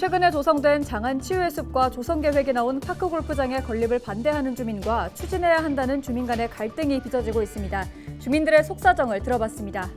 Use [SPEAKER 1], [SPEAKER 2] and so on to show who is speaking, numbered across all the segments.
[SPEAKER 1] 최근에 조성된 장안 치유의 숲과 조성 계획이 나온 파크 골프장의 건립을 반대하는 주민과 추진해야 한다는 주민 간의 갈등이 빚어지고 있습니다. 주민들의 속사정을 들어봤습니다.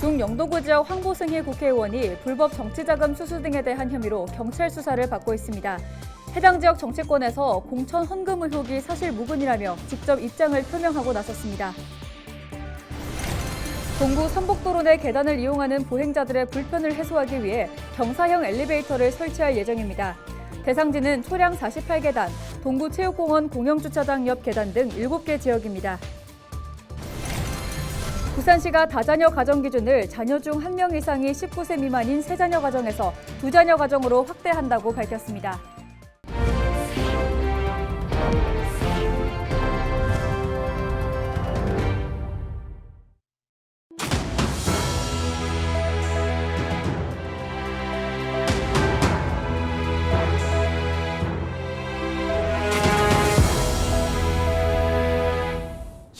[SPEAKER 1] 중영도구 지역 황보승희 국회의원이 불법 정치자금 수수 등에 대한 혐의로 경찰 수사를 받고 있습니다. 해당 지역 정치권에서 공천 헌금 의혹이 사실 무근이라며 직접 입장을 표명하고 나섰습니다. 동구 선복도로 내 계단을 이용하는 보행자들의 불편을 해소하기 위해 경사형 엘리베이터를 설치할 예정입니다. 대상지는 초량 48계단, 동구 체육공원 공영주차장 옆 계단 등 7개 지역입니다. 부산시가 다자녀 가정 기준을 자녀 중 한 명 이상이 19세 미만인 세자녀 가정에서 두자녀 가정으로 확대한다고 밝혔습니다.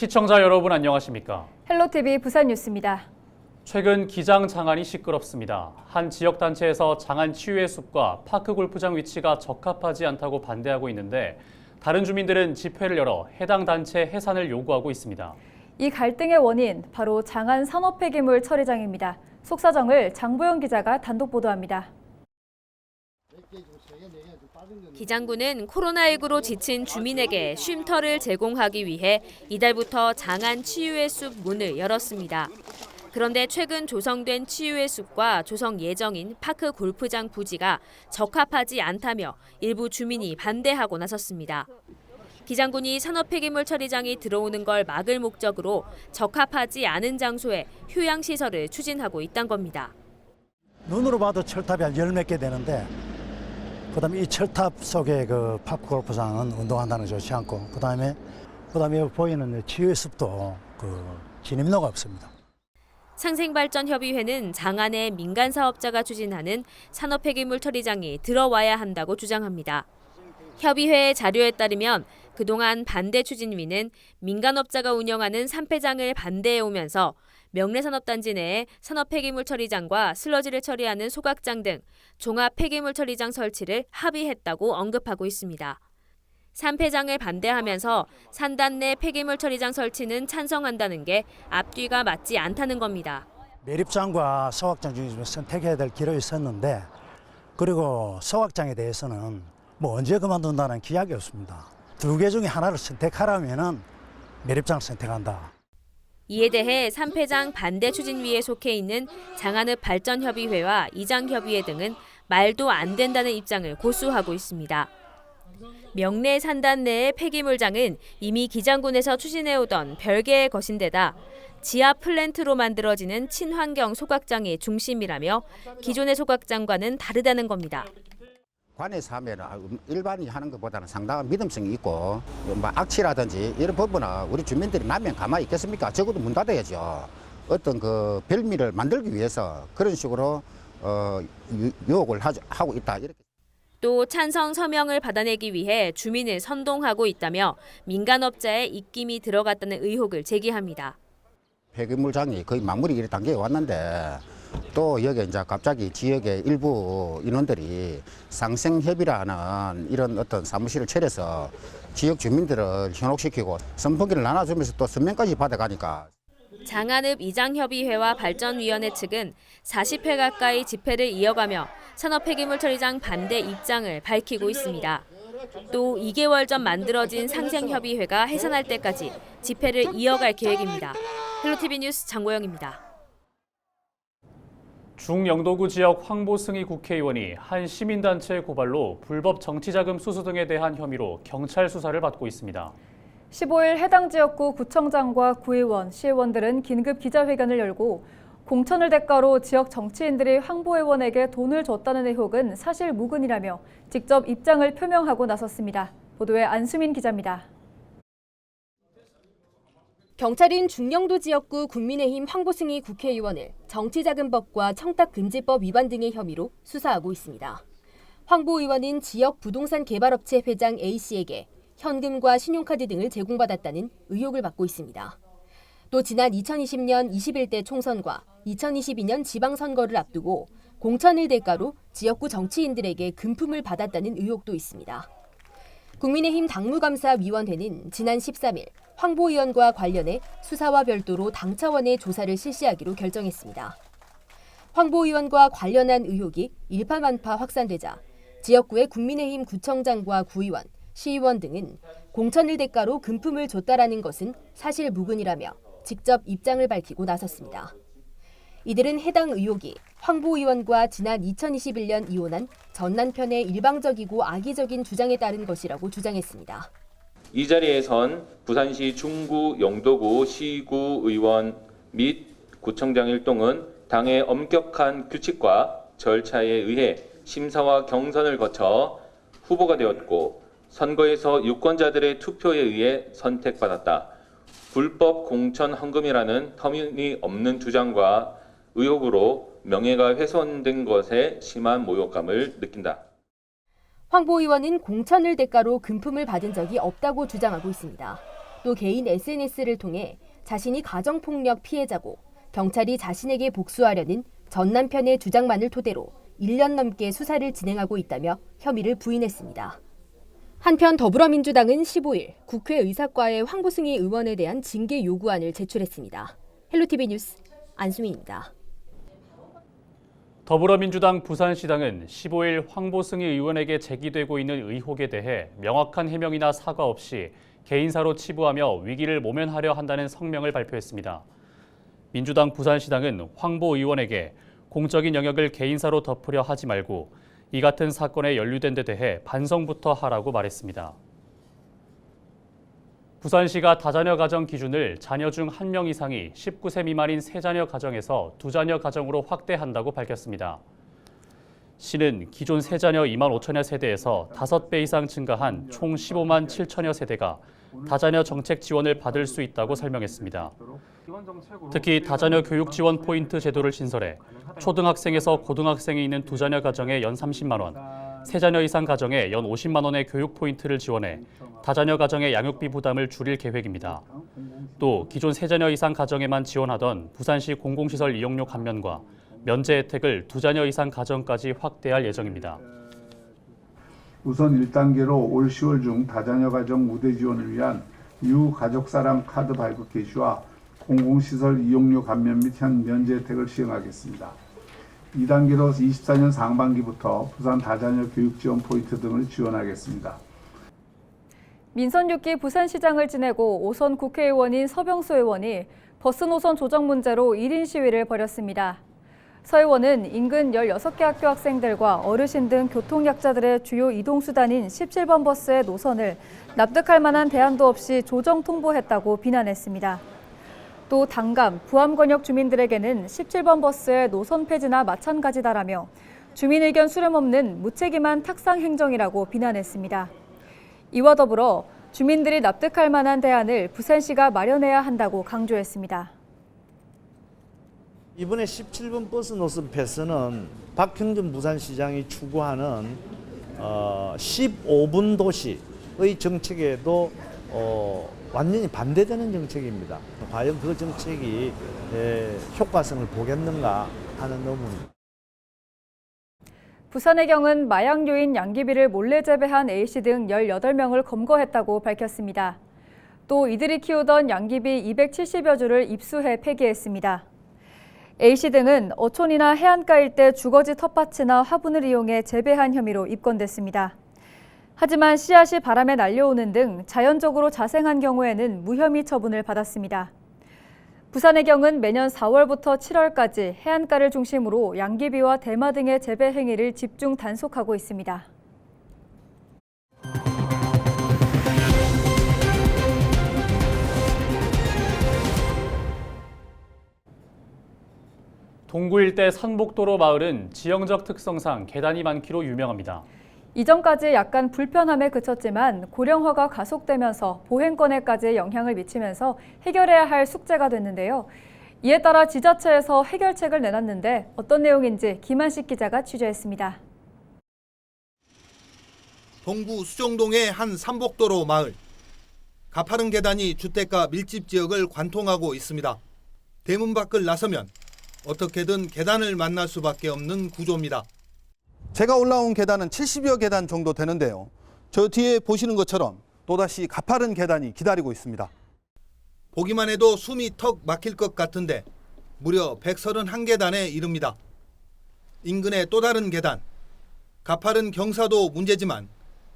[SPEAKER 2] 시청자 여러분 안녕하십니까?
[SPEAKER 1] 헬로티비 부산 뉴스입니다.
[SPEAKER 2] 최근 기장 장안이 시끄럽습니다. 한 지역 단체에서 장안 치유의 숲과 파크 골프장 위치가 적합하지 않다고 반대하고 있는데 다른 주민들은 집회를 열어 해당 단체 해산을 요구하고 있습니다.
[SPEAKER 1] 이 갈등의 원인 바로 장안 산업폐기물 처리장입니다. 속사정을 장보영 기자가 단독 보도합니다.
[SPEAKER 3] 기장군은 코로나19로 지친 주민에게 쉼터를 제공하기 위해 이달부터 장안 치유의 숲 문을 열었습니다. 그런데 최근 조성된 치유의 숲과 조성 예정인 파크 골프장 부지가 적합하지 않다며 일부 주민이 반대하고 나섰습니다. 기장군이 산업폐기물 처리장이 들어오는 걸 막을 목적으로 적합하지 않은 장소에 휴양시설을 추진하고 있단 겁니다.
[SPEAKER 4] 눈으로 봐도 철탑이 한 열 몇 개 되는데 그다음에 이 철탑 속에 그 파크 골프장은 운동한다는 거 좋지 않고 그다음에 그다음에 보이는 치유의 숲도 그 진입로가 없습니다.
[SPEAKER 3] 상생발전협의회는 장안의 민간 사업자가 추진하는 산업 폐기물 처리장이 들어와야 한다고 주장합니다. 협의회 자료에 따르면 그동안 반대 추진위는 민간업자가 운영하는 산폐장을 반대해 오면서 명례산업단지 내에 산업폐기물 처리장과 슬러지를 처리하는 소각장 등 종합 폐기물 처리장 설치를 합의했다고 언급하고 있습니다. 산폐장을 반대하면서 산단 내 폐기물 처리장 설치는 찬성한다는 게 앞뒤가 맞지 않다는 겁니다.
[SPEAKER 4] 매립장과 소각장 중에 선택해야 될 길이 있었는데 그리고 소각장에 대해서는 뭐 언제 그만둔다는 기약이 없습니다. 두 개 중에 하나를 선택하라면은 매립장을 선택한다.
[SPEAKER 3] 이에 대해 산폐장 반대 추진위에 속해 있는 장안읍 발전협의회와 이장협의회 등은 말도 안 된다는 입장을 고수하고 있습니다. 명내 산단 내의 폐기물장은 이미 기장군에서 추진해오던 별개의 것인데다 지하 플랜트로 만들어지는 친환경 소각장이 중심이라며 기존의 소각장과는 다르다는 겁니다.
[SPEAKER 5] 관에서 하면 일반이 하는 것보다는 상당한 믿음성이 있고 뭐 악취라든지 이런 부분은 우리 주민들이 나면 가만히 있겠습니까? 적어도 문 닫아야죠. 어떤 그 별미를 만들기 위해서 그런 식으로 어, 유- 유혹을 하, 하고 있다 이렇게.
[SPEAKER 3] 또 찬성 서명을 받아내기 위해 주민을 선동하고 있다며 민간업자의 입김이 들어갔다는 의혹을 제기합니다.
[SPEAKER 5] 폐기물장이 거의 마무리 일 단계에 왔는데 또 여기 이제 갑자기 지역의 일부 인원들이 상생협의라는 이런 어떤 사무실을 차려서 지역 주민들을 현혹시키고 선풍기를 나눠주면서 또 서명까지 받아가니까
[SPEAKER 3] 장안읍 이장협의회와 발전위원회 측은 40회 가까이 집회를 이어가며 산업폐기물 처리장 반대 입장을 밝히고 있습니다. 또 2개월 전 만들어진 상생협의회가 해산할 때까지 집회를 이어갈 계획입니다. 헬로티비 뉴스 장고영입니다.
[SPEAKER 2] 중영도구 지역 황보승희 국회의원이 한 시민단체 고발로 불법 정치자금 수수 등에 대한 혐의로 경찰 수사를 받고 있습니다.
[SPEAKER 1] 15일 해당 지역구 구청장과 구의원, 시의원들은 긴급 기자회견을 열고 공천을 대가로 지역 정치인들이 황보 의원에게 돈을 줬다는 의혹은 사실 무근이라며 직접 입장을 표명하고 나섰습니다. 보도에 안수민 기자입니다.
[SPEAKER 6] 경찰인 중영도 지역구 국민의힘 황보승희 국회의원을 정치자금법과 청탁금지법 위반 등의 혐의로 수사하고 있습니다. 황보 의원은 지역 부동산 개발업체 회장 A씨에게 현금과 신용카드 등을 제공받았다는 의혹을 받고 있습니다. 또 지난 2020년 21대 총선과 2022년 지방선거를 앞두고 공천을 대가로 지역구 정치인들에게 금품을 받았다는 의혹도 있습니다. 국민의힘 당무감사위원회는 지난 13일 황보 의원과 관련해 수사와 별도로 당 차원의 조사를 실시하기로 결정했습니다. 황보 의원과 관련한 의혹이 일파만파 확산되자 지역구의 국민의힘 구청장과 구의원, 시의원 등은 공천을 대가로 금품을 줬다라는 것은 사실 무근이라며 직접 입장을 밝히고 나섰습니다. 이들은 해당 의혹이 황보 의원과 지난 2021년 이혼한 전 남편의 일방적이고 악의적인 주장에 따른 것이라고 주장했습니다.
[SPEAKER 7] 이 자리에선 부산시 중구 영도구 시구 의원 및 구청장 일동은 당의 엄격한 규칙과 절차에 의해 심사와 경선을 거쳐 후보가 되었고 선거에서 유권자들의 투표에 의해 선택받았다. 불법 공천 헌금이라는 터무니없는 주장과 의혹으로 명예가 훼손된 것에 심한 모욕감을 느낀다.
[SPEAKER 6] 황보 의원은 공천을 대가로 금품을 받은 적이 없다고 주장하고 있습니다. 또 개인 SNS를 통해 자신이 가정폭력 피해자고 경찰이 자신에게 복수하려는 전 남편의 주장만을 토대로 1년 넘게 수사를 진행하고 있다며 혐의를 부인했습니다. 한편 더불어민주당은 15일 국회 의사과의 황보승희 의원에 대한 징계 요구안을 제출했습니다. 헬로티비 뉴스 안수민입니다.
[SPEAKER 2] 더불어민주당 부산시당은 15일 황보승희 의원에게 제기되고 있는 의혹에 대해 명확한 해명이나 사과 없이 개인사로 치부하며 위기를 모면하려 한다는 성명을 발표했습니다. 민주당 부산시당은 황보 의원에게 공적인 영역을 개인사로 덮으려 하지 말고 이 같은 사건에 연루된 데 대해 반성부터 하라고 말했습니다. 부산시가 다자녀 가정 기준을 자녀 중 한 명 이상이 19세 미만인 세자녀 가정에서 두자녀 가정으로 확대한다고 밝혔습니다. 시는 기존 세자녀 2만 5천여 세대에서 5배 이상 증가한 총 15만 7천여 세대가 다자녀 정책 지원을 받을 수 있다고 설명했습니다. 특히 다자녀 교육 지원 포인트 제도를 신설해 초등학생에서 고등학생이 있는 두자녀 가정에 연 30만 원, 세자녀 이상 가정에 연 50만 원의 교육 포인트를 지원해 다자녀 가정의 양육비 부담을 줄일 계획입니다. 또 기존 세자녀 이상 가정에만 지원하던 부산시 공공시설 이용료 감면과 면제 혜택을 두 자녀 이상 가정까지 확대할 예정입니다.
[SPEAKER 8] 우선 1단계로 올 10월 중 다자녀 가정 우대 지원을 위한 유가족사랑 카드 발급 개시와 공공시설 이용료 감면 및 현 면제 혜택을 시행하겠습니다. 2단계로 24년 상반기부터 부산 다자녀 교육 지원 포인트 등을 지원하겠습니다.
[SPEAKER 1] 민선 6기 부산시장을 지내고 오선 국회의원인 서병수 의원이 버스 노선 조정 문제로 1인 시위를 벌였습니다. 서 의원은 인근 16개 학교 학생들과 어르신 등 교통약자들의 주요 이동수단인 17번 버스의 노선을 납득할 만한 대안도 없이 조정 통보했다고 비난했습니다. 또 당감, 부암권역 주민들에게는 17번 버스의 노선 폐지나 마찬가지다라며 주민 의견 수렴 없는 무책임한 탁상 행정이라고 비난했습니다. 이와 더불어 주민들이 납득할 만한 대안을 부산시가 마련해야 한다고 강조했습니다.
[SPEAKER 9] 이번에 17번 버스 노선 폐선은 박형준 부산시장이 추구하는 어, 15분 도시의 정책에도 어, 완전히 반대되는 정책입니다. 과연 그 정책이 에, 효과성을 보겠는가 하는 의문입니다.
[SPEAKER 1] 부산의 경은 마약 요인 양귀비를 몰래 재배한 A씨 등 18명을 검거했다고 밝혔습니다. 또 이들이 키우던 양귀비 270여 주를 입수해 폐기했습니다. A씨 등은 어촌이나 해안가 일대 주거지 텃밭이나 화분을 이용해 재배한 혐의로 입건됐습니다. 하지만 씨앗이 바람에 날려오는 등 자연적으로 자생한 경우에는 무혐의 처분을 받았습니다. 부산의 경은 매년 4월부터 7월까지 해안가를 중심으로 양귀비와 대마 등의 재배 행위를 집중 단속하고 있습니다.
[SPEAKER 2] 동구 일대 산복도로 마을은 지형적 특성상 계단이 많기로 유명합니다.
[SPEAKER 1] 이전까지 약간 불편함에 그쳤지만 고령화가 가속되면서 보행권에까지 영향을 미치면서 해결해야 할 숙제가 됐는데요. 이에 따라 지자체에서 해결책을 내놨는데 어떤 내용인지 김한식 기자가 취재했습니다.
[SPEAKER 10] 동구 수정동의 한 삼복도로 마을. 가파른 계단이 주택가 밀집 지역을 관통하고 있습니다. 대문 밖을 나서면 어떻게든 계단을 만날 수밖에 없는 구조입니다.
[SPEAKER 11] 제가 올라온 계단은 70여 계단 정도 되는데요. 저 뒤에 보시는 것처럼 또다시 가파른 계단이 기다리고 있습니다.
[SPEAKER 10] 보기만 해도 숨이 턱 막힐 것 같은데 무려 131계단에 이릅니다. 인근의 또 다른 계단. 가파른 경사도 문제지만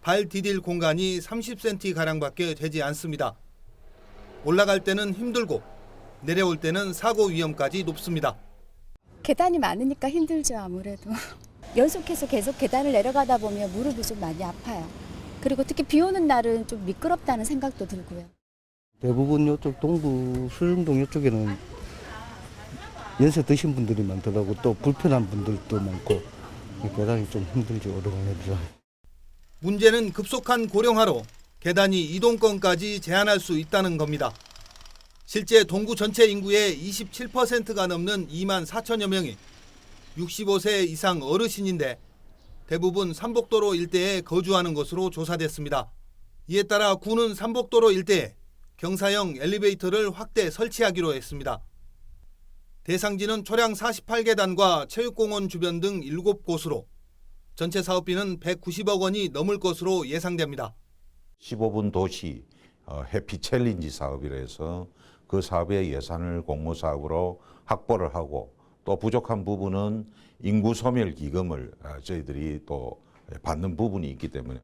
[SPEAKER 10] 발 디딜 공간이 30cm 가량밖에 되지 않습니다. 올라갈 때는 힘들고 내려올 때는 사고 위험까지 높습니다.
[SPEAKER 12] 계단이 많으니까 힘들죠 아무래도 연속해서 계속 계단을 내려가다 보면 무릎이 좀 많이 아파요. 그리고 특히 비 오는 날은 좀 미끄럽다는 생각도 들고요.
[SPEAKER 13] 대부분 이쪽 동부 수릉동 이쪽에는 연세 드신 분들이 많더라고. 또 불편한 분들도 많고. 계단이 좀 힘들지 오르막내리라
[SPEAKER 10] 문제는 급속한 고령화로 계단이 이동권까지 제한할 수 있다는 겁니다. 실제 동구 전체 인구의 27%가 넘는 2만 4천여 명이 65세 이상 어르신인데 대부분 삼복도로 일대에 거주하는 것으로 조사됐습니다. 이에 따라 구는 삼복도로 일대에 경사형 엘리베이터를 확대 설치하기로 했습니다. 대상지는 초량 48계단과 체육공원 주변 등 7곳으로 전체 사업비는 190억 원이 넘을 것으로 예상됩니다.
[SPEAKER 14] 15분 도시 어, 해피 챌린지 사업이라 해서 그 사업의 예산을 공모 사업으로 확보를 하고 또 부족한 부분은 인구 소멸 기금을 어, 저희들이 또 받는 부분이 있기 때문에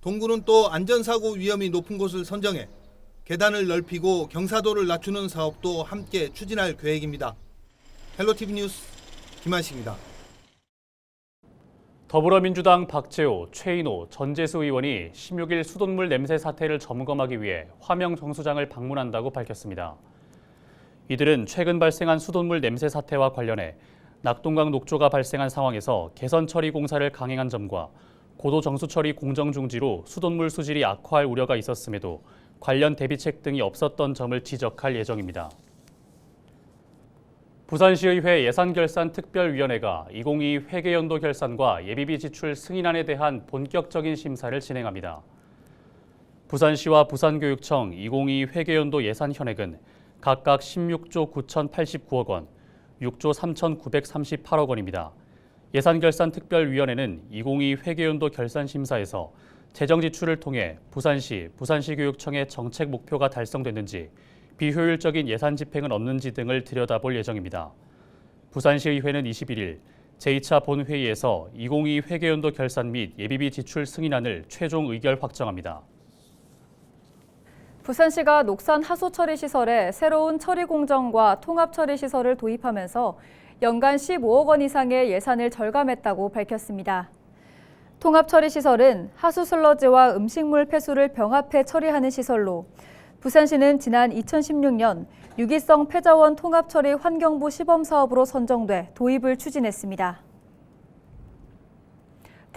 [SPEAKER 10] 동구는 또 안전사고 위험이 높은 곳을 선정해 계단을 넓히고 경사도를 낮추는 사업도 함께 추진할 계획입니다. 헬로티비 뉴스 김한식입니다.
[SPEAKER 2] 더불어민주당 박재호, 최인호, 전재수 의원이 16일 수돗물 냄새 사태를 점검하기 위해 화명 정수장을 방문한다고 밝혔습니다. 이들은 최근 발생한 수돗물 냄새 사태와 관련해 낙동강 녹조가 발생한 상황에서 개선 처리 공사를 강행한 점과 고도 정수 처리 공정 중지로 수돗물 수질이 악화할 우려가 있었음에도 관련 대비책 등이 없었던 점을 지적할 예정입니다. 부산시의회 예산결산특별위원회가 2022 회계연도 결산과 예비비 지출 승인안에 대한 본격적인 심사를 진행합니다. 부산시와 부산교육청 2022 회계연도 예산 현액은 각각 16조 9,089억 원, 6조 3,938억 원입니다. 예산결산특별위원회는 2022 회계연도 결산심사에서 재정 지출을 통해 부산시, 부산시교육청의 정책 목표가 달성됐는지 비효율적인 예산 집행은 없는지 등을 들여다볼 예정입니다. 부산시의회는 21일 제2차 본회의에서 2022 회계연도 결산 및 예비비 지출 승인안을 최종 의결 확정합니다.
[SPEAKER 1] 부산시가 녹산 하수 처리 시설에 새로운 처리 공정과 통합 처리 시설을 도입하면서 연간 15억 원 이상의 예산을 절감했다고 밝혔습니다. 통합 처리 시설은 하수 슬러지와 음식물 폐수를 병합해 처리하는 시설로 부산시는 지난 2016년 유기성 폐자원 통합 처리 환경부 시범 사업으로 선정돼 도입을 추진했습니다.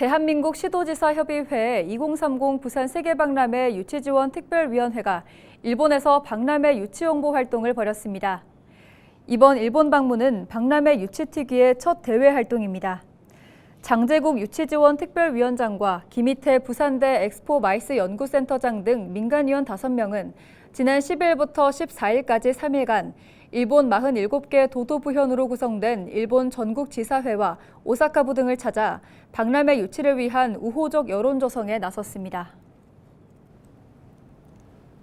[SPEAKER 1] 대한민국 시도지사 협의회 2030 부산 세계박람회 유치지원 특별위원회가 일본에서 박람회 유치 홍보 활동을 벌였습니다. 이번 일본 방문은 박람회 유치 특위의 첫 대외 활동입니다. 장재국 유치지원 특별위원장과 김희태 부산대 엑스포 마이스 연구센터장 등 민간위원 5명은 지난 10일부터 14일까지 3일간 일본 47개 도도부현으로 구성된 일본 전국지사회와 오사카부 등을 찾아 박람회 유치를 위한 우호적 여론 조성에 나섰습니다.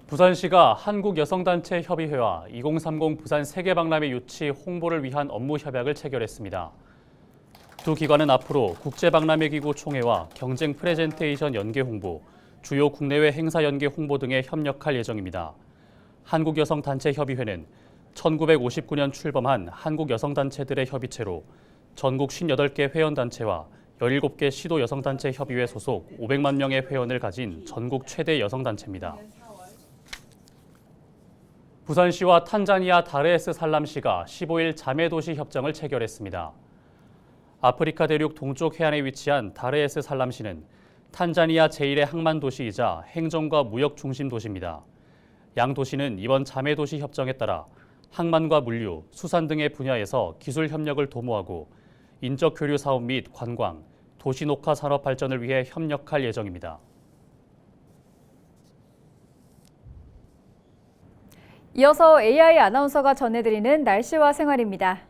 [SPEAKER 2] 부산시가 한국여성단체 협의회와 2030 부산 세계박람회 유치 홍보를 위한 업무 협약을 체결했습니다. 두 기관은 앞으로 국제박람회기구 총회와 경쟁 프레젠테이션 연계 홍보, 주요 국내외 행사 연계 홍보 등에 협력할 예정입니다. 한국여성단체협의회는 1959년 출범한 한국 여성단체들의 협의체로 전국 58개 회원단체와 17개 시도 여성단체 협의회 소속 500만 명의 회원을 가진 전국 최대 여성단체입니다. 부산시와 탄자니아 다르에스 살람시가 15일 자매도시 협정을 체결했습니다. 아프리카 대륙 동쪽 해안에 위치한 다르에스 살람시는 탄자니아 제1의 항만 도시이자 행정과 무역 중심 도시입니다. 양 도시는 이번 자매도시 협정에 따라 항만과 물류, 수산 등의 분야에서 기술 협력을 도모하고 인적 교류 사업 및 관광, 도시 녹화 산업 발전을 위해 협력할 예정입니다.
[SPEAKER 1] 이어서 AI 아나운서가 전해드리는 날씨와 생활입니다.